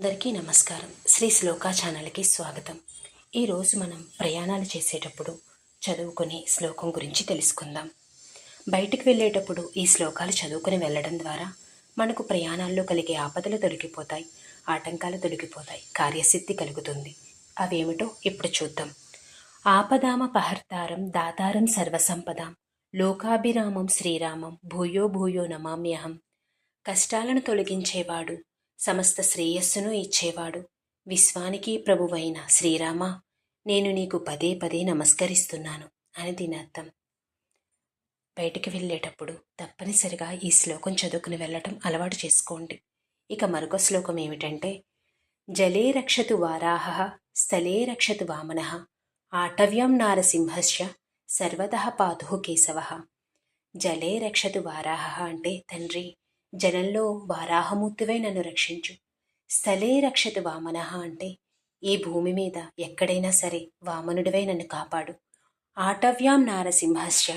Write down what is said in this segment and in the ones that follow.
అందరికీ నమస్కారం. శ్రీ శ్లోకా ఛానల్కి స్వాగతం. ఈరోజు మనం ప్రయాణాలు చేసేటప్పుడు చదువుకునే శ్లోకం గురించి తెలుసుకుందాం. బయటికి వెళ్ళేటప్పుడు ఈ శ్లోకాలు చదువుకుని వెళ్ళడం ద్వారా మనకు ప్రయాణాల్లో కలిగే ఆపదలు తొలగిపోతాయి ఆటంకాలు తొలగిపోతాయి కార్యసిద్ధి కలుగుతుంది. అవేమిటో ఇప్పుడు చూద్దాం. ఆపదామ పహర్తారం దాతారం సర్వసంపదాం. లోకాభిరామం శ్రీరామం భూయో భూయో నమామ్యహం. కష్టాలను తొలగించేవాడు సమస్త శ్రేయస్సును ఇచ్చేవాడు. విశ్వానికి ప్రభువైన శ్రీరామ నేను నీకు పదే పదే నమస్కరిస్తున్నాను అని దీని అర్థం. బయటికి వెళ్ళేటప్పుడు తప్పనిసరిగా ఈ శ్లోకం చదువుకుని వెళ్ళటం అలవాటు చేసుకోండి. ఇక మరొక శ్లోకం ఏమిటంటే జలే రక్షతు వారాహ స్థలే రక్షతు వామన ఆటవ్యం నారసింహస్య సర్వతః పాతు కేశవ. జలే రక్షతు వారాహ అంటే తండ్రి జనంలో వారాహమూర్తివై నన్ను రక్షించు. స్థలే రక్షతు వామనః అంటే ఈ భూమి మీద ఎక్కడైనా సరే వామనుడివై నన్ను కాపాడు. ఆటవ్యాం నారసింహస్య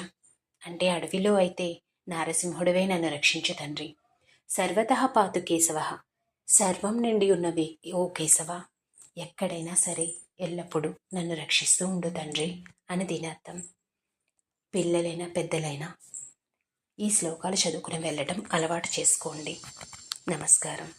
అంటే అడవిలో అయితే నారసింహుడివై నన్ను రక్షించు తండ్రి. సర్వతః పాతు కేశవ. సర్వం నిండి ఉన్నవి ఓ కేశవ. ఎక్కడైనా సరే ఎల్లప్పుడూ నన్ను రక్షిస్తూ ఉండు తండ్రి అని దీని అర్థం పిల్లలైనా పెద్దలైనా ఈ శ్లోకాలు చదువుకుని వెళ్ళడం అలవాటు చేసుకోండి. నమస్కారం.